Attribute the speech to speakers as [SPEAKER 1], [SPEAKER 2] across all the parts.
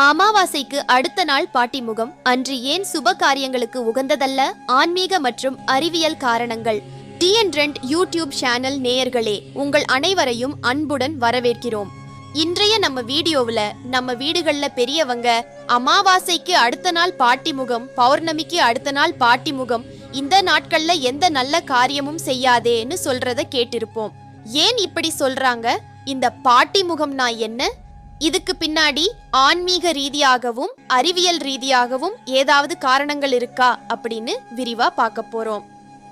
[SPEAKER 1] அமாவாசைக்கு அடுத்த நாள் பாட்டிமுகம் அன்று ஏன் சுப காரியங்களுக்கு உகந்ததல்ல? ஆன்மீக மற்றும் அறிவியல் காரணங்கள். டிஎன் ரெண்ட் யூடியூப் சேனல் நேயர்களே உங்கள் அனைவரையும் அன்புடன் வரவேற்கிறோம். இன்றைய நம்ம வீடியோவில் நம்ம வீடுகளில் பெரியவங்க அமாவாசைக்கு அடுத்த நாள் பாட்டிமுகம் பௌர்ணமிக்கு அடுத்த நாள் பாட்டிமுகம் இந்த நாட்கள்ல எந்த நல்ல காரியமும் செய்யாதேன்னு சொல்றத கேட்டிருப்போம். ஏன் இப்படி சொல்றாங்க? இந்த பாட்டிமுகம்னா என்ன? இதுக்கு பின்னாடி ஆன்மீக ரீதியாகவும் அறிவியல் ரீதியாகவும் ஏதாவது காரணங்கள் இருக்கா அப்படின்னு விரிவா பார்க்க போறோம்.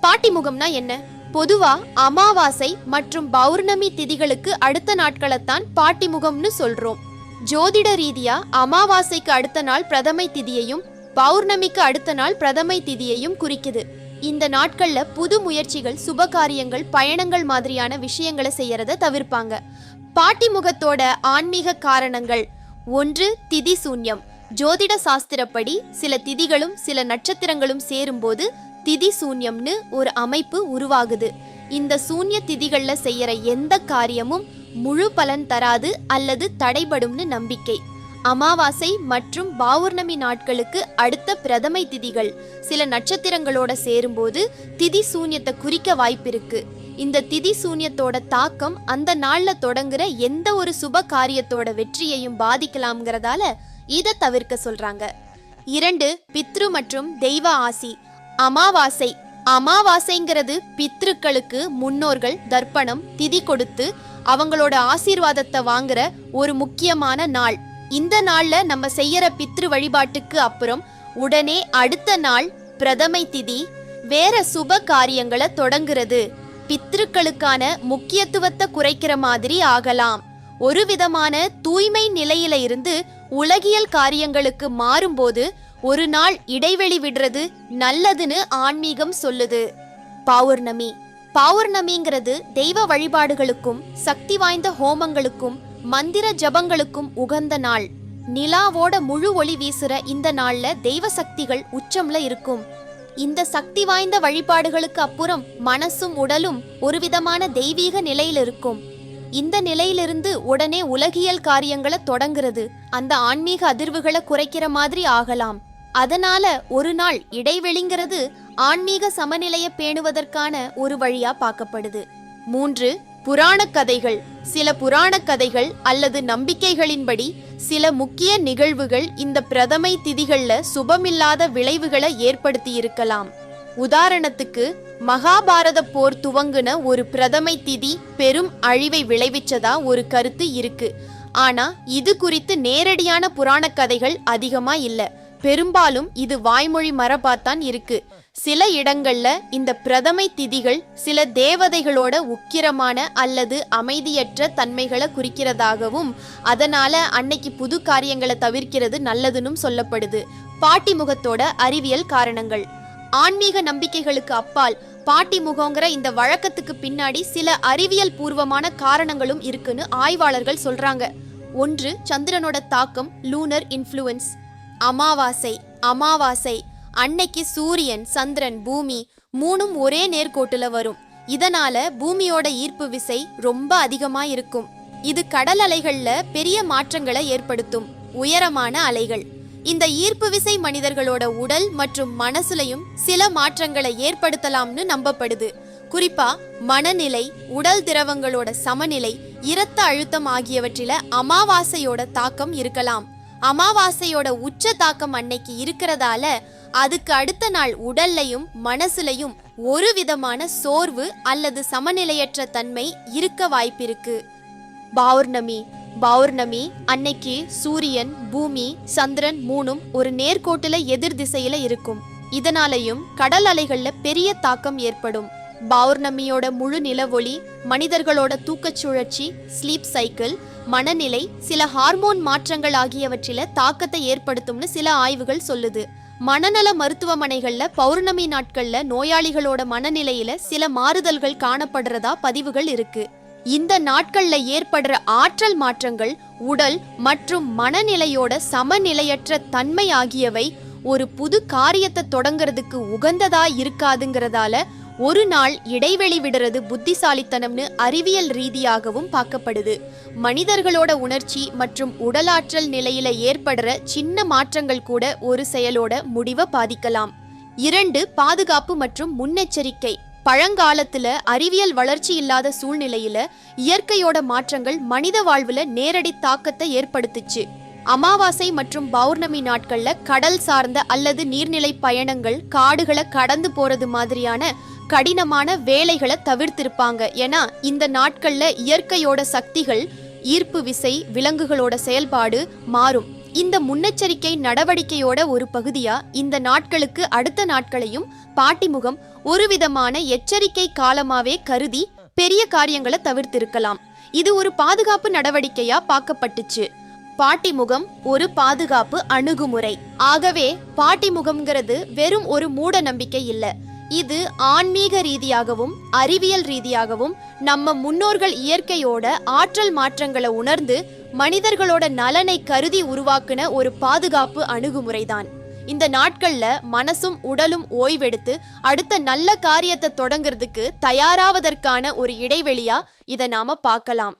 [SPEAKER 1] பாட்டிமுகம்னா என்ன? பொதுவா அமாவாசை மற்றும் பௌர்ணமி திதிகளுக்கு அடுத்த நாட்களைத்தான் பாட்டிமுகம்னு சொல்றோம். ஜோதிட ரீதியா அமாவாசைக்கு அடுத்த நாள் பிரதமை திதியையும் பௌர்ணமிக்கு அடுத்த நாள் பிரதமை திதியையும் குறிக்குது. இந்த நாட்கள்ல புது முயற்சிகள் சுப காரியங்கள் பயணங்கள் மாதிரியான விஷயங்களை செய்யறத தவிர்ப்பாங்க. பாட்டிமுகத்தோட ஆன்மீக காரணங்கள். ஒன்று திதி சூன்யம். ஜோதிட சாஸ்திரப்படி சில திதிகளும் சில நட்சத்திரங்களும் சேரும்போது திதி சூன்யம்னு ஒரு அமைப்பு உருவாகுது. இந்த சூன்ய திதிகள்ல செய்யற எந்த காரியமும் முழு பலன் தராது அல்லது தடைபடும்னு நம்பிக்கை. அமாவாசை மற்றும் பௌர்ணமி நாட்களுக்கு அடுத்த பிரதமை திதிகள். சில நட்சத்திரங்களோட சேரும்போது திதி சூன்யத்தை குறிக்க வாய்ப்பிருக்கு. இந்த திதி சூன்யத்தோட தாக்கம் அந்த நாள்ல தொடங்குற எந்த ஒரு சுப காரியத்தோட வெற்றியையும் பாதிக்கலாம்ங்கிறதால இதை தவிர்க்க சொல்றாங்க. இரண்டு பித்ரு மற்றும் தெய்வ ஆசி. அமாவாசை. அமாவாசைங்கிறது பித்ருக்களுக்கு முன்னோர்கள் தர்ப்பணம் திதி கொடுத்து அவங்களோட ஆசீர்வாதத்தை வாங்குற ஒரு முக்கியமான நாள். இந்த நாள்ல நம்ம செய்யற பித்ரு வழிபாட்டுக்கு அப்புறம் உடனே அடுத்த நாள் பிரதமை திதி வேற சுப காரியங்களை தொடங்குறது. பித்ருக்களுக்கான முக்கியத்துவத்தை குறைக்கிற மாதிரி ஆகலாம். ஒரு விதமான தூய்மை நிலையில இருந்து உலகியல் காரியங்களுக்கு மாறும்போது ஒரு நாள் இடைவெளி விடுறது நல்லதுன்னு ஆன்மீகம் சொல்லுது. பௌர்ணமி. பௌர்ணமிங்கிறது தெய்வ வழிபாடுகளுக்கும் சக்தி வாய்ந்த ஹோமங்களுக்கும் மந்திர ஜபங்களுக்கும் உகந்த நாள். நிலாவோட முழு ஒளி வீசுற இந்த நாள்ல தெய்வ சக்திகள் உச்சம்ல இருக்கும். இந்த சக்தி வாய்ந்த வழிபாடுகளுக்கு அப்புறம் மனசும் உடலும் ஒரு விதமான தெய்வீக நிலையில் இருக்கும். இந்த நிலையிலிருந்து உடனே உலகியல் காரியங்களை தொடங்குறது அந்த ஆன்மீக அதிர்வுகளை குறைக்கிற மாதிரி ஆகலாம். அதனால ஒரு நாள் இடைவெளிங்கிறது ஆன்மீக சமநிலையை பேணுவதற்கான ஒரு வழியா பார்க்கப்படுது. மூன்று புராணக் கதைகள் சில புராணக் கதைகள் அல்லது நம்பிக்கைகளின்படி சில முக்கிய நிகழ்வுகள் இந்த பிரதமை திதிகள்ல சுபமில்லாத விளைவுகளை ஏற்படுத்தி இருக்கலாம் உதாரணத்துக்கு மகாபாரத போர் துவங்குன ஒரு பிரதமை திதி பெரும் அழிவை விளைவிச்சதா ஒரு கருத்து இருக்கு. ஆனா இது குறித்து நேரடியான புராணக் கதைகள் அதிகமா இல்ல. பெரும்பாலும் இது வாய்மொழி மரபாத்தான் இருக்கு. சில இடங்கள்ல இந்த பிரதமை திதிகள் சில தேவதைகளோட உக்கிரமான அல்லது அமைதியற்ற தன்மைகளை குறிக்கிறதாகவும் அதனால அன்னைக்கு புது காரியங்களை தவிர்க்கிறது நல்லதுன்னு சொல்லப்படுது. பாட்டி முகத்தோட அறிவியல் காரணங்கள். ஆன்மீக நம்பிக்கைகளுக்கு அப்பால் பாட்டி முகங்கிற இந்த வழக்கத்துக்கு பின்னாடி சில அறிவியல் பூர்வமான காரணங்களும் இருக்குன்னு ஆய்வாளர்கள் சொல்றாங்க. ஒன்று சந்திரனோட தாக்கம் லூனர் இன்ஃப்ளூயன்ஸ் அமாவாசை அமாவாசை. அன்னைக்கு சூரியன் சந்திரன் பூமி மூணும் ஒரே நேர்கோட்டுல வரும். இதனால பூமியோட ஈர்ப்பு விசை ரொம்ப அதிகமா இருக்கும். இது கடல் அலைகள்ல பெரிய மாற்றங்களை ஏற்படுத்தும். உயரமான அலைகள். இந்த ஈர்ப்பு விசை மனிதர்களோட உடல் மற்றும் மனசுலையும் சில மாற்றங்களை ஏற்படுத்தலாம்னு நம்பப்படுது. குறிப்பா மனநிலை உடல் திரவங்களோட சமநிலை இரத்த அழுத்தம் ஆகியவற்றில அமாவாசையோட தாக்கம் இருக்கலாம். அமாவாசையோட உச்ச தாக்கம் அன்னைக்கு இருக்கிறதால அதுக்கு அடுத்த நாள் உடல்லையும் மனசுலையும் ஒரு விதமான சோர்வு அல்லது சமநிலையற்ற தன்மை இருக்க வாய்ப்பிருக்கு. பௌர்ணமி பௌர்ணமி அன்னைக்கு சூரியன் பூமி சந்திரன் மூணும் ஒரு நேர்கோட்டுல எதிர் திசையில இருக்கும். இதனாலையும் கடல் அலைகள்ல பெரிய தாக்கம் ஏற்படும். பௌர்ணமியோட முழு நிலவொளி மனிதர்களோட தூக்கச் சுழற்சி ஸ்லீப் சைக்கிள் மனநிலை சில ஹார்மோன் மாற்றங்கள் ஆகியவற்றில தாக்கத்தை ஏற்படுத்தும்னு சில ஆய்வுகள் சொல்லுது. மனநல மருத்துவமனைகள்ல பௌர்ணமி நாட்கள்ல நோயாளிகளோட மனநிலையில சில மாறுதல்கள் காணப்படுறதா பதிவுகள் இருக்கு. இந்த நாட்கள்ல ஏற்படுற ஆற்றல் மாற்றங்கள் உடல் மற்றும் மனநிலையோட சமநிலையற்ற தன்மை ஆகியவை ஒரு புது காரியத்தை தொடங்குறதுக்கு உகந்ததா இருக்காதுங்கிறதால ஒரு நாள் இடைவெளி விடுறது புத்திசாலித்தனம்னு அறிவியல் ரீதியாகவும் பார்க்கப்படுது. மனிதர்களோட உணர்ச்சி மற்றும் உடலாற்றல் நிலையில ஏற்படுற சின்ன மாற்றங்கள் கூட ஒரு செயலோட முடிவை பாதிக்கலாம். இரண்டு பாதுகாப்பு மற்றும் முன்னெச்சரிக்கை. பழங்காலத்துல அறிவியல் வளர்ச்சி இல்லாத சூழ்நிலையில இயற்கையோட மாற்றங்கள் மனித வாழ்வுல நேரடி தாக்கத்தை ஏற்படுத்துச்சு. அமாவாசை மற்றும் பௌர்ணமி நாட்கள்ல கடல் சார்ந்த அல்லது நீர்நிலை பயணங்கள் காடுகளை கடந்து போறது மாதிரியான கடினமான வேலைகளை தவிர்த்திருப்பாங்க. ஏன்னா இந்த நாட்கள்ல இயற்கையோட சக்திகள் ஈர்ப்பு விசை விலங்குகளோட செயல்பாடு மாறும். இந்த முன்னெச்சரிக்கை நடவடிக்கையோட ஒரு பகுதியா இந்த நாட்களுக்கு அடுத்த நாட்களையும் பாட்டிமுகம் ஒரு விதமான எச்சரிக்கை காலமாவே கருதி பெரிய காரியங்களை தவிர்த்திருக்கலாம். இது ஒரு பாதுகாப்பு நடவடிக்கையா பார்க்கப்பட்டுச்சு. பாட்டிமுகம் ஒரு பாதுகாப்பு அணுகுமுறை. ஆகவே பாட்டிமுகம்ங்கிறது வெறும் ஒரு மூட நம்பிக்கை இல்லை. இது ஆன்மீக ரீதியாகவும் அறிவியல் ரீதியாகவும் நம்ம முன்னோர்கள் இயற்கையோட ஆற்றல் மாற்றங்களை உணர்ந்து மனிதர்களோட நலனை கருதி உருவாக்குன ஒரு பாதுகாப்பு அணுகுமுறைதான். இந்த நாட்கள்ல மனசும் உடலும் ஓய்வெடுத்து அடுத்த நல்ல காரியத்தை தொடங்குறதுக்கு தயாராவதற்கான ஒரு இடைவெளியா இதை நாம பார்க்கலாம்.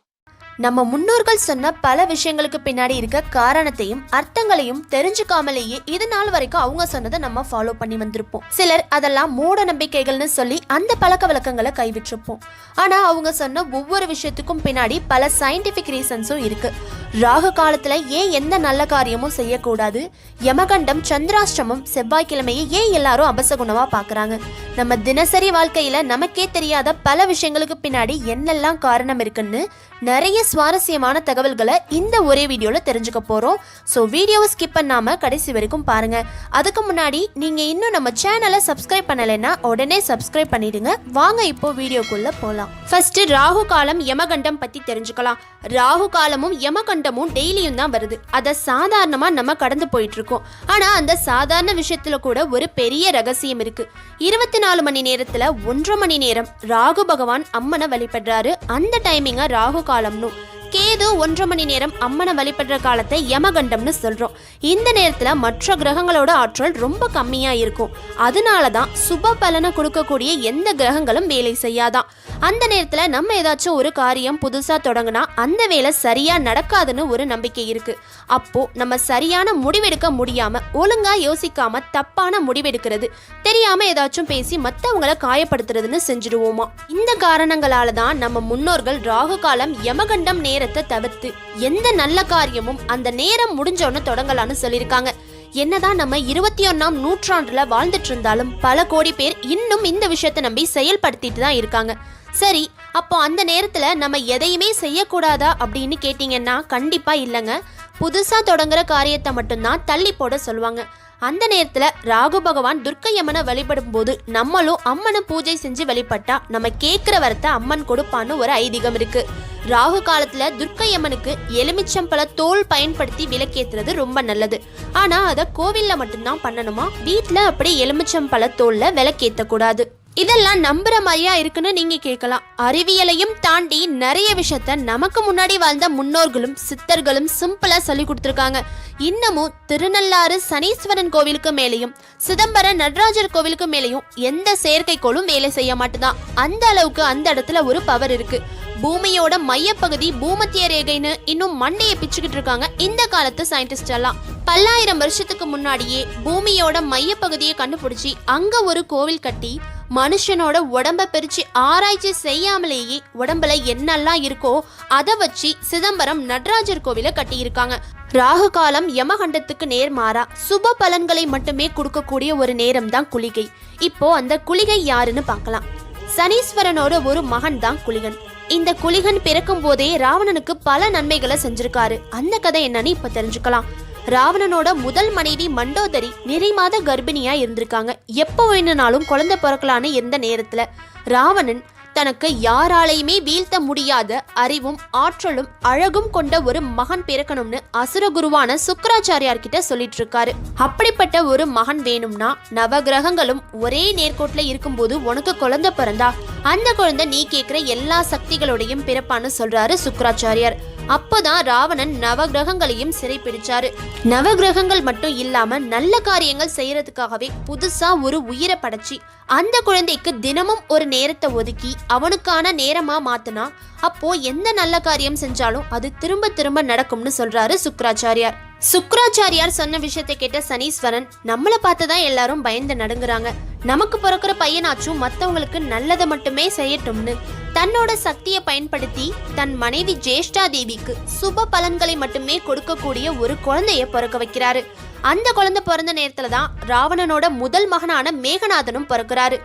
[SPEAKER 2] நம்ம முன்னோர்கள் சொன்ன பல விஷயங்களுக்கு பின்னாடி இருக்க காரணத்தையும் அர்த்தங்களையும் தெரிஞ்சுக்காமலேயே இது நாள் வரைக்கும் அவங்க சொன்னதை நம்ம ஃபாலோ பண்ணி வந்திருப்போம். சிலர் அதெல்லாம் மூட நம்பிக்கைகள்னு சொல்லி அந்த பழக்க வழக்கங்களை கைவிட்டிருப்போம். ஆனா அவங்க சொன்ன ஒவ்வொரு விஷயத்துக்கும் பின்னாடி பல சயின்டிபிக் ரீசன்ஸும் இருக்கு. ராகு காலத்துல ஏன் எந்த நல்ல காரியமும் செய்யக்கூடாது? யமகண்டம் சந்திராஷ்டமம் செவ்வாய்க்கிழமையை ஏன் எல்லாரும் அபசகுணமா பாக்குறாங்க நம்ம தினசரி வாழ்க்கையில நமக்கே தெரியாத பல விஷயங்களுக்கு பின்னாடி என்னெல்லாம் காரணம் இருக்குன்னு நிறைய சுவாரஸ்யமான தகவல்களை இந்த ஒரே வீடியோவில் தெரிஞ்சுக்க போகிறோம் ஸோ வீடியோவை ஸ்கிப் பண்ணாம கடைசி வரைக்கும் பாருங்க. அதுக்கு முன்னாடி நீங்க இன்னும் நம்ம சேனலை சப்ஸ்கிரைப் பண்ணலைன்னா உடனே சப்ஸ்கிரைப் பண்ணிடுங்க. வாங்க இப்போ வீடியோக்குள்ள போகலாம் ஃபர்ஸ்ட் ராகு காலம் யமகண்டம் பத்தி தெரிஞ்சுக்கலாம். ராகு காலமும் யமகண்டமும் டெய்லியும் தான் வருது. அதை சாதாரணமா நம்ம கடந்து போயிட்டு இருக்கோம் ஆனா அந்த சாதாரண விஷயத்துல கூட ஒரு பெரிய ரகசியம் இருக்கு. இருபத்தி நாலு மணி நேரத்துல ஒன்றரை மணி நேரம் ராகு பகவான் அம்மனை வழிபடுறாரு. அந்த டைமிங்க ராகு காலம்னு. கேது ஒன்றரை மணி நேரம் அம்மனை வழிபடுற காலத்தை யமகண்டம்னு சொல்றோம். இந்த நேரத்துல மற்ற கிரகங்களோட ஆற்றல் ரொம்ப கம்மியா இருக்கும். அதனால தான் சுப பலனை கொடுக்கக்கூடிய எந்த கிரகங்களும் வேலை செய்யாதான். அந்த நேரத்துல நம்ம ஏதாச்சும் ஒரு காரியம் புதுசா தொடங்கினா அந்த வேலை சரியா நடக்காதுன்னு ஒரு நம்பிக்கை இருக்கு. அப்போ நம்ம சரியான முடிவெடுக்க முடியாம ஒழுங்கா யோசிக்காம தப்பான முடிவெடுக்கிறது தெரியாம ஏதாச்சும் பேசி மற்றவங்கள காயப்படுத்துறதுன்னு செஞ்சிடுவோமா? இந்த காரணங்களால தான் நம்ம முன்னோர்கள் ராகு காலம் யமகண்டம் நேரத்தை தவிர்த்து எந்த நல்ல காரியமும் அந்த நேரம் முடிஞ்சோன்னு தொடங்கலான்னு சொல்லியிருக்காங்க. என்னதான் நம்ம இருபத்தி ஒன்னாம் நூற்றாண்டுல வாழ்ந்துட்டு இருந்தாலும் பல கோடி பேர் இன்னும் இந்த விஷயத்தை நம்பி செயல்படுத்திட்டு தான் இருக்காங்க. சரி அப்போ அந்த நேரத்தில் நம்ம எதையுமே செய்யக்கூடாதா அப்படின்னு கேட்டிங்கன்னா கண்டிப்பாக இல்லைங்க. புதுசாக தொடங்குற காரியத்தை மட்டும்தான் தள்ளி போட சொல்லுவாங்க. அந்த நேரத்தில் ராகு பகவான் துர்க்கையம்மனை வழிபடும் போது நம்மளும் அம்மனை பூஜை செஞ்சு வழிபட்டா நம்ம கேட்குற வரத்தை அம்மன் கொடுப்பான்னு ஒரு ஐதீகம் இருக்கு. ராகு காலத்தில் துர்க்கையம்மனுக்கு எலுமிச்சம்பழ தோல் பயன்படுத்தி விளக்கேத்துறது ரொம்ப நல்லது. ஆனால் அதை கோவில்ல மட்டும்தான் பண்ணணுமா? வீட்டில் அப்படி எலுமிச்சம்பழ தோலில் விளக்கேற்றக்கூடாது இதெல்லாம் நம்புற மாதிரியா இருக்குன்னு நீங்க கேட்கலாம். அறிவியலையும் தாண்டி நிறைய விஷயத்த நமக்கு முன்னாடி வாழ்ந்த முன்னோர்களும் சித்தர்களும் சிம்பிளா சொல்லி கொடுத்துருக்காங்க. இன்னமும் திருநள்ளாறு சனீஸ்வரன் கோவிலுக்கு மேலேயும் சிதம்பரம் நடராஜர் கோவிலுக்கு மேலேயும் எந்த செயற்கைக்கோளும் வேலை செய்ய மாட்டுதான். அந்த அளவுக்கு அந்த இடத்துல ஒரு பவர் இருக்கு. பூமியோட மையப்பகுதி பூமத்திய ரேகைன்னு இன்னும் மண்டையை பிச்சுக்கிட்டு இருக்காங்க இந்த காலத்து சயின்டிஸ்ட் எல்லாம். பல்லாயிரம் வருஷத்துக்கு முன்னாடியே பூமியோட மையப்பகுதியை கண்டுபிடிச்சி அங்க ஒரு கோவில் கட்டி மனுஷனோட உடம்ப பிரிச்சு ஆராய்ச்சி செய்யாமலேயே உடம்புல என்னெல்லாம் இருக்கோ அதை வச்சு சிதம்பரம் நடராஜர் கோவிலை கட்டியிருக்காங்க. ராகு காலம் யமகண்டத்துக்கு நேர்மாறா சுப பலன்களை மட்டுமே கொடுக்கக்கூடிய ஒரு நேரம் தான் குளிகை. இப்போ அந்த குளிகை யாருன்னு பார்க்கலாம். சனீஸ்வரனோட ஒரு மகன் தான் குளிகன். இந்த குளிகன் பிறக்கும் போதே ராவணனுக்கு பல நன்மைகளை செஞ்சிருக்காரு. அந்த கதை என்னன்னு இப்ப தெரிஞ்சுக்கலாம். ராவணனோட முதல் மனைவி மண்டோதரி நிறைமாத கர்ப்பிணியா இருந்திருக்காங்க. எப்போ வேணும்னாலும் குழந்தை பிறக்கலான்னு இருந்த நேரத்துல ராவணன் தனக்கு யாராலையுமே வீழ்த்த முடியாத அறிவும் ஆற்றலும் அழகும் கொண்ட ஒரு மகன் பிறக்கணும்னு அசுரகுருவான சுக்கராச்சாரியார் கிட்ட சொல்லிட்டு இருக்காரு அப்படிப்பட்ட ஒரு மகன் வேணும்னா நவ கிரகங்களும் ஒரே நேர்கோட்டில் இருக்கும்போது உனக்கு குழந்தை பிறந்தா? அந்த குழந்தை நீ கேட்கிற எல்லா சக்திகளோடையும் பிறப்பான்னு சொல்றாரு சுக்கராச்சாரியார். அப்போதான் ராவணன் நவகிரகங்களையும் சிறைப்பிடிச்சாரு. நவகிரகங்கள் மட்டும் இல்லாம நல்ல காரியங்கள் செய்யறதுக்காகவே புதுசா ஒரு உயிரை படைச்சி அந்த குழந்தைக்கு தினமும் ஒரு நேரத்தை ஒதுக்கி அவனுக்கான நேரமா மாத்தினா அப்போ எந்த நல்ல காரியம் செஞ்சாலும் அது திரும்ப திரும்ப நடக்கும்னு சொல்றாரு சுக்ராச்சாரியார் சுக்ராச்சாரியார் சொன்ன விஷயத்தை கேட்ட சனீஸ்வரன் நம்மளை பார்த்து தான் எல்லாரும் பயந்து நடுங்குறாங்க. நமக்கு பிறக்கிற பையனாச்சும் மத்தவங்களுக்கு நல்லதை மட்டுமே செய்யட்டும்னு. தன்னோட சக்தியை பயன்படுத்தி தன் மனைவி ஜேஷ்டா தேவிக்கு சுப பலன்களை மட்டுமே கொடுக்கக்கூடிய ஒரு குழந்தைய பிறக்க வைக்கிறாரு. அந்த குழந்தை பிறந்த நேரத்துல தான் ராவணனோட முதல் மகனான மேகநாதனும் பிறக்கிறாரு.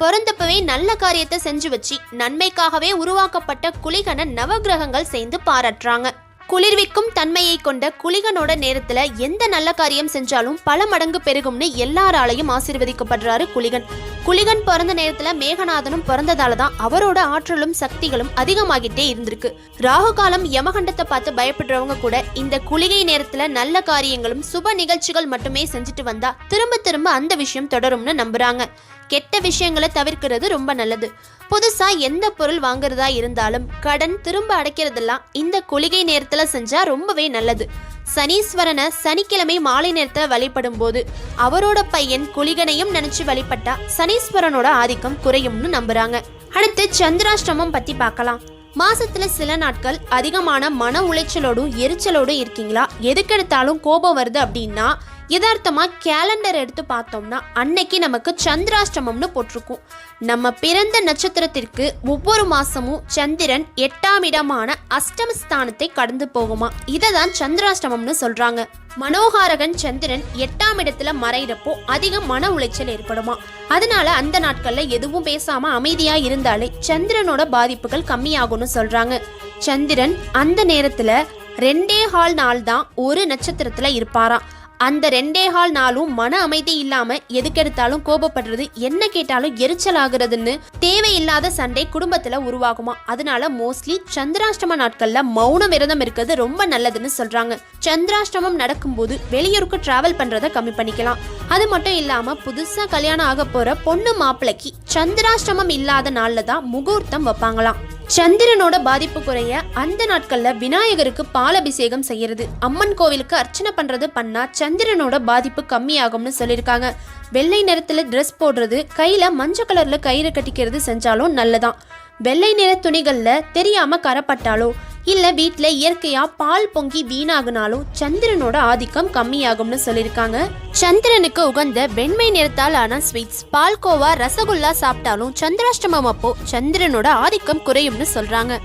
[SPEAKER 2] பிறந்தப்பவே நல்ல காரியத்தை செஞ்சு வச்சு நன்மைக்காகவே உருவாக்கப்பட்ட குலிகன நவகிரகங்கள் சேர்ந்து பாராட்டுறாங்க. குளிர்விக்கும் தன்மையை கொண்ட குளிகனோட நேரத்துல எந்த நல்ல காரியம் செஞ்சாலும் பல மடங்கு பெருகும்னு எல்லாராலையும் ஆசீர்வதிக்கப்படுறாரு குளிகன். குளிகன் பிறந்த நேரத்துல மேகநாதனும் பிறந்ததால தான் அவரோட ஆற்றலும் சக்திகளும் அதிகமாகிட்டே இருந்திருக்கு. ராகு காலம் யமகண்டத்தை பார்த்து பயப்படுறவங்க கூட இந்த குளிகை நேரத்துல நல்ல காரியங்களும் சுப நிகழ்ச்சிகள் மட்டுமே செஞ்சுட்டு வந்தா திரும்ப திரும்ப அந்த விஷயம் தொடரும்னு நம்புறாங்க. கெட்ட விஷயங்களை தவிர்க்கிறது ரொம்ப நல்லது. புதுசா எந்த பொருள் வாங்குறதா இருந்தாலும் கடன் திரும்ப அடைக்கிறதெல்லாம் இந்த குளிகை நேரத்துல செஞ்சா ரொம்பவே நல்லது. சனீஸ்வரனை சனிக்கிழமை மாலை நேரத்துல வழிபடும் போது அவரோட பையன் குளிகனையும் நினைச்சு வழிபட்டா சனீஸ்வரனோட ஆதிக்கம் குறையும்னு நம்புறாங்க. அடுத்து சந்திராஷ்டமம் பத்தி பார்க்கலாம். மாசத்துல சில நாட்கள் அதிகமான மன உளைச்சலோடும் எரிச்சலோடும் இருக்கீங்களா? எதுக்கெடுத்தாலும் கோபம் வருது அப்படின்னா யதார்த்தமாக கேலண்டர் எடுத்து பார்த்தோம்னா அன்னைக்கு நமக்கு சந்திராஷ்டமம்னு போட்டிருக்கும். நம்ம பிறந்த நட்சத்திரத்திற்கு ஒவ்வொரு மாதமும் சந்திரன் எட்டாம் இடமான அஷ்டமஸ்தானத்தை கடந்து போகுமா? இதை தான் சந்திராஷ்டமம்னு சொல்கிறாங்க மனோகாரகன் சந்திரன் எட்டாம் இடத்துல மறையிறப்போ அதிக மன உளைச்சல் ஏற்படுமா? அதனால அந்த நாட்கள்ல எதுவும் பேசாம அமைதியா இருந்தாலே சந்திரனோட பாதிப்புகள் கம்மியாகும்னு சொல்றாங்க. சந்திரன் அந்த நேரத்துல ரெண்டே ஹால் நாள் தான் ஒரு நட்சத்திரத்துல இருப்பாராம். அந்த ரெண்டே ஹால் நாளும் மன அமைதி இல்லாம எதுக்கெடுத்தாலும் கோபப்படுறது என்ன கேட்டாலும் எரிச்சல் ஆகுறதுன்னு தேவையில்லாத சண்டை குடும்பத்துல உருவாகுமா? அதனால மோஸ்ட்லி சந்திராஷ்டம நாட்கள்ல மௌன விரதம் இருக்கிறது ரொம்ப நல்லதுன்னு சொல்றாங்க. சந்திராஷ்டமம் நடக்கும்போது வெளியூருக்கு டிராவல் பண்றத கம்மி பண்ணிக்கலாம். அது மட்டும் இல்லாம புதுசா கல்யாணம் ஆக போற பொண்ணு மாப்பிள்ளைக்கு சந்திராஷ்டமம் இல்லாத நாள்ல தான் முகூர்த்தம் வைப்பாங்களாம். சந்திரனோட பாதிப்பு குறைய அந்த நாட்கள்ல விநாயகருக்கு பாலபிஷேகம் செய்யறது. அம்மன் கோவிலுக்கு அர்ச்சனை பண்றது பண்ணா சந்திரனோட பாதிப்பு கம்மியாகும்னு சொல்லியிருக்காங்க. வெள்ளை நிறத்துல ட்ரெஸ் போடுறது கையில மஞ்சள் கலர்ல கயிறு கட்டிக்கிறது செஞ்சாலும் நல்லதான். வெள்ளை நிற துணிகள்ல தெரியாம கரப்பட்டாலோ இல்லை வீட்டில் இயற்கையா பால் பொங்கி வீணாகுனாலும் சந்திரனோட ஆதிக்கம் கம்மியாகும்னு சொல்லியிருக்காங்க சந்திரனுக்கு உகந்த வெண்மை நிறத்தால் ஆன ஸ்வீட்ஸ் பால்கோவா ரசகுல்லா சாப்பிட்டாலும் சந்திராஷ்டமம் அப்போ சந்திரனோட ஆதிக்கம் குறையும்னு சொல்றாங்க.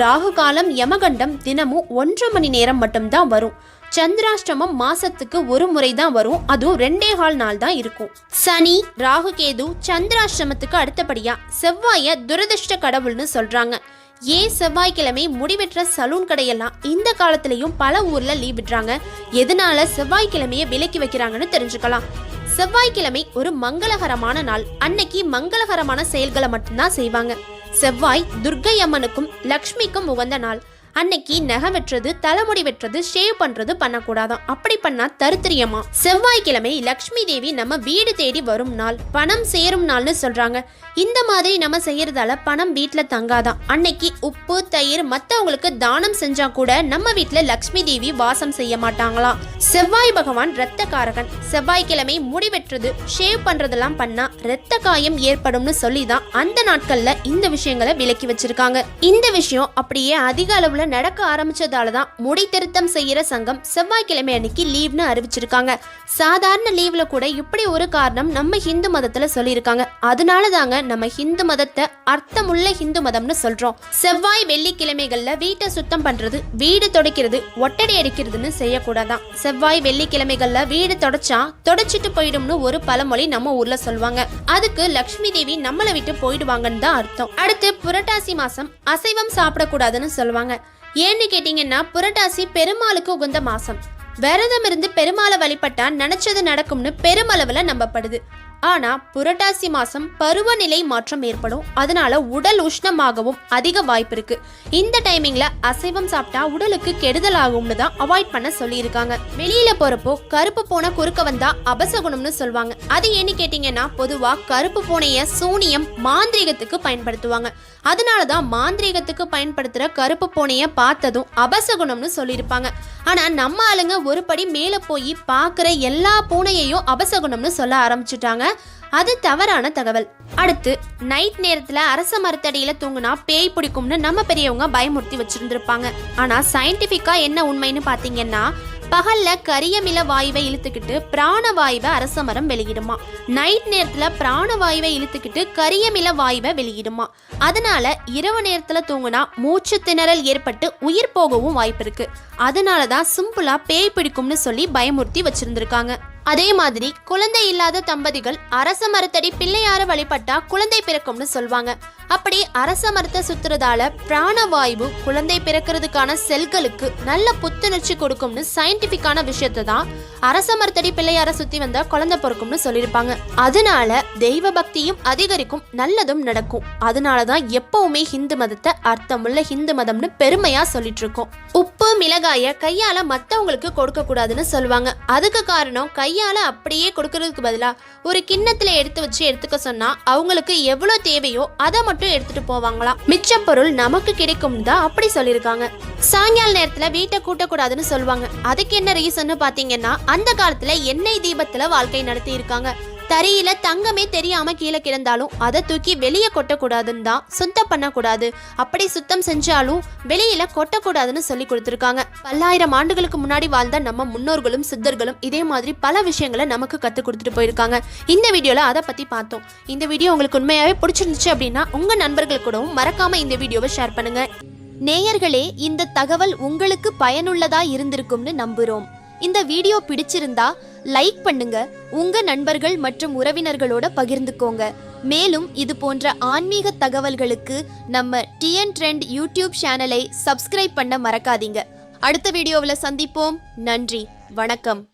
[SPEAKER 2] ராகு காலம் யமகண்டம் தினமும் ஒன்றரை மணி நேரம் மட்டும்தான் வரும். சந்திராஷ்டமம் மாசத்துக்கு ஒரு முறை தான் வரும். அதுவும் ரெண்டே கால் நாள் தான் இருக்கும். சனி ராகு கேது சந்திராஷ்டமத்துக்கு அடுத்தபடியா செவ்வாய துரதிர்ஷ்ட கடவுள்னு சொல்றாங்க. ஏன் செவ்வாய்க்கிழமை முடிவெற்ற சலூன் கடையெல்லாம் இந்த காலத்திலையும் பல ஊர்ல லீவ் விடுறாங்க எதனால செவ்வாய்க்கிழமையை விலக்கி வைக்கிறாங்கன்னு தெரிஞ்சுக்கலாம். செவ்வாய்க்கிழமை ஒரு மங்களகரமான நாள். அன்னைக்கு மங்களகரமான செயல்களை மட்டும்தான் செய்வாங்க. செவ்வாய் துர்க்கை அம்மனுக்கும் லக்ஷ்மிக்கும் உகந்த நாள். அன்னைக்கு நகை வெட்டுறது தலைமுடி வெட்டுறது ஷேவ் பண்றது பண்ணக்கூடாதான். அப்படி பண்ணா தருத்திரியமா செவ்வாய்க்கிழமை லக்ஷ்மி தேவி நம்ம வீடு தேடி வரும் நாள். பணம் சேரும் நாள்னு சொல்றாங்க. இந்த மாதிரி நம்ம செய்யறதால பணம் வீட்டில் தங்காதான். அன்னைக்கு உப்பு தயிர் மத்தவங்களுக்கு தானம் செஞ்சா கூட நம்ம வீட்டில் லக்ஷ்மி தேவி வாசம் செய்ய மாட்டாங்களாம் செவ்வாய் பகவான் ரத்த காரகன் செவ்வாய்க்கிழமை முடி வெட்டுறது ஷேவ் பண்றதெல்லாம் பண்ணா ரத்த காயம் ஏற்படும்னு சொல்லி தான் அந்த நாட்கள்ல இந்த விஷயங்களை விலக்கி வச்சிருக்காங்க. இந்த விஷயம் அப்படியே அதிக அளவுல நடக்க ஆரம்பிச்சதால தான் முடி திருத்தம் செய்யற சங்கம் செவ்வாய்க்கிழமை அன்னைக்கு லீவ்னு அறிவிச்சிருக்காங்க. சாதாரண லீவ்ல கூட இப்படி ஒரு காரணம் நம்ம ஹிந்து மதத்துல சொல்லியிருக்காங்க. அதனால தாங்க நம்ம ஹிந்து மதத்தை அர்த்தமுள்ள ஹிந்து மதம்னு சொல்றோம். செவ்வாய் வெள்ளிக்கிழமைகள்ல வீட்டை சுத்தம் பண்றது வீடு துடைக்கிறது ஒட்டடை அடிக்கிறதுன்னு செய்யக்கூடாதான். செவ்வாய் வெள்ளிக்கிழமைகள்ல வீடு தொடச்சா தொடச்சிட்டு போயிடும்னு ஒரு பழமொழி நம்ம ஊர்ல சொல்லுவாங்க. அதுக்கு லக்ஷ்மி தேவி நம்மளை விட்டு போயிடுவாங்கன்னு தான் அர்த்தம். அடுத்து புரட்டாசி மாசம் அசைவம் சாப்பிடக்கூடாதுன்னு சொல்லுவாங்க. ஏன்னு கேட்டீங்கன்னா புரட்டாசி பெருமாளுக்கு உகந்த மாசம். விரதம் இருந்து பெருமாளை வழிபட்டா நினைச்சது நடக்கும்னு பெருமளவுல நம்பப்படுது. ஆனா புரட்டாசி மாசம் பருவநிலை மாற்றம் ஏற்படும். அதனால உடல் உஷ்ணமாகவும் அதிக வாய்ப்பு இருக்கு. இந்த டைமிங்ல அசைவம் சாப்பிட்டா உடலுக்கு கெடுதல் ஆகும்னு தான் அவாய்ட் பண்ண சொல்லியிருக்காங்க. வெளியில போறப்போ கருப்பு பூனை குறுக்க வந்தா அபசகுணம்னு சொல்லுவாங்க. அது ஏன்னு கேட்டீங்கன்னா பொதுவா கருப்பு பூனைய சூனியம் மாந்திரீகத்துக்கு பயன்படுத்துவாங்க. அதனால தான் மாந்திரீகத்துக்கு பயன்படுத்துற கருப்பு பூனைய பார்த்ததும் அபசகுணம்னு சொல்லியிருப்பாங்க. ஆனா நம்ம ஆளுங்க ஒரு படி மேல போய் பார்க்குற எல்லா பூனையையும் அபசகுணம்னு சொல்ல ஆரம்பிச்சுட்டாங்க. அது தவறான தகவல். அடுத்து நைட் நேரத்தில் அரச மரத்தடியில் தூங்குனா பேய் பிடிக்கும்னு நம்ம பெரியவங்க பயமுறுத்தி வச்சுருந்துருப்பாங்க. ஆனால் சயின்டிஃபிக்காக என்ன உண்மைன்னு பார்த்தீங்கன்னா பகல்ல கரியமில வாயுவை இழுத்துக்கிட்டு பிராணவாயுவை அரச மரம் வெளியிடுமா. நைட் நேரத்துல பிராணவாயுவை இழுத்துக்கிட்டு கரியமில வாயுவை வெளியிடுமா. அதனால இரவு நேரத்துல தூங்குனா மூச்சு திணறல் ஏற்பட்டு உயிர் போகவும் வாய்ப்பு இருக்கு அதனால தான் சிம்பிளா பேய் பிடிக்கும்னு சொல்லி பயமுறுத்தி வச்சிருந்திருக்காங்க. அதே மாதிரி குழந்தை இல்லாத தம்பதிகள் அரச மரத்தடி பிள்ளையார வழிபட்டா குழந்தை பிறக்கும்னு சொல்வாங்க. அப்படி அரச மரத்தை சுத்துறதால பிராணவாயு குழந்தை பிறக்கிறதுக்கான செல்களுக்கு நல்ல புத்துணர்ச்சி கொடுக்கும்னு சயின்டிபிக்கான விஷயத்தை தான் அரச மரத்தடி பிள்ளையார சுத்தி வந்தா குழந்தை பிறக்கும்னு சொல்லியிருப்பாங்க. அதனால தெய்வ பக்தியும் அதிகரிக்கும் நல்லதும் நடக்கும். அதனால தான் எப்பவுமே ஹிந்து மதத்தை அர்த்தமுள்ள ஹிந்து மதம்னு பெருமையா சொல்லிட்டு இருக்கோம் உப்பு மிளகாய கையால மத்தவங்களுக்கு கொடுக்க கூடாதுன்னு சொல்லுவாங்க. அதுக்கு காரணம் கையால அப்படியே கொடுக்கறதுக்கு பதிலா ஒரு கிண்ணத்துல எடுத்து வச்சு எடுத்துக்க சொன்னா அவங்களுக்கு எவ்வளவு தேவையோ அதை மட்டும் எடுத்துட்டு போவாங்களாம். மிச்ச பொருள் நமக்கு கிடைக்கும் தான் அப்படி சொல்லியிருக்காங்க. சாயங்கால நேரத்துல வீட்டை கூட்டக்கூடாதுன்னு சொல்லுவாங்க. அதுக்கு என்ன ரீசன்னு பாத்தீங்கன்னா அந்த காலத்துல எண்ணெய் தீபத்துல வாழ்க்கை நடத்தி இருக்காங்க தரையில தங்கமே தெரியாம கீழே கிடந்தாலும் அதை தூக்கி வெளியே கொட்டக்கூடாதுன்னு தான் சுத்தம் பண்ணக்கூடாது. அப்படி சுத்தம் செஞ்சாலும் வெளியில கொட்டக்கூடாதுன்னு சொல்லி கொடுத்துருக்காங்க. பல்லாயிரம் ஆண்டுகளுக்கு முன்னாடி வாழ்ந்த நம்ம முன்னோர்களும் சித்தர்களும் இதே மாதிரி பல விஷயங்களை நமக்கு கற்றுக் கொடுத்துட்டு போயிருக்காங்க. இந்த வீடியோல அதை பத்தி பார்த்தோம். இந்த வீடியோ உங்களுக்கு உண்மையாவே பிடிச்சிருந்துச்சு அப்படின்னா உங்க நண்பர்கள் கூடவும் மறக்காம இந்த வீடியோவை ஷேர் பண்ணுங்க.
[SPEAKER 1] நேயர்களே இந்த தகவல் உங்களுக்கு பயனுள்ளதா இருந்திருக்கும்னு நம்புறோம். இந்த வீடியோ பிடிச்சிருந்தா லைக் பண்ணுங்க. உங்க நண்பர்கள் மற்றும் உறவினர்களோட பகிர்ந்துக்கோங்க. மேலும் இது போன்ற ஆன்மீக தகவல்களுக்கு நம்ம டிஎன் ட்ரெண்ட் யூடியூப் சேனலை சப்ஸ்கிரைப் பண்ண மறக்காதீங்க. அடுத்த வீடியோவில் சந்திப்போம். நன்றி. வணக்கம்.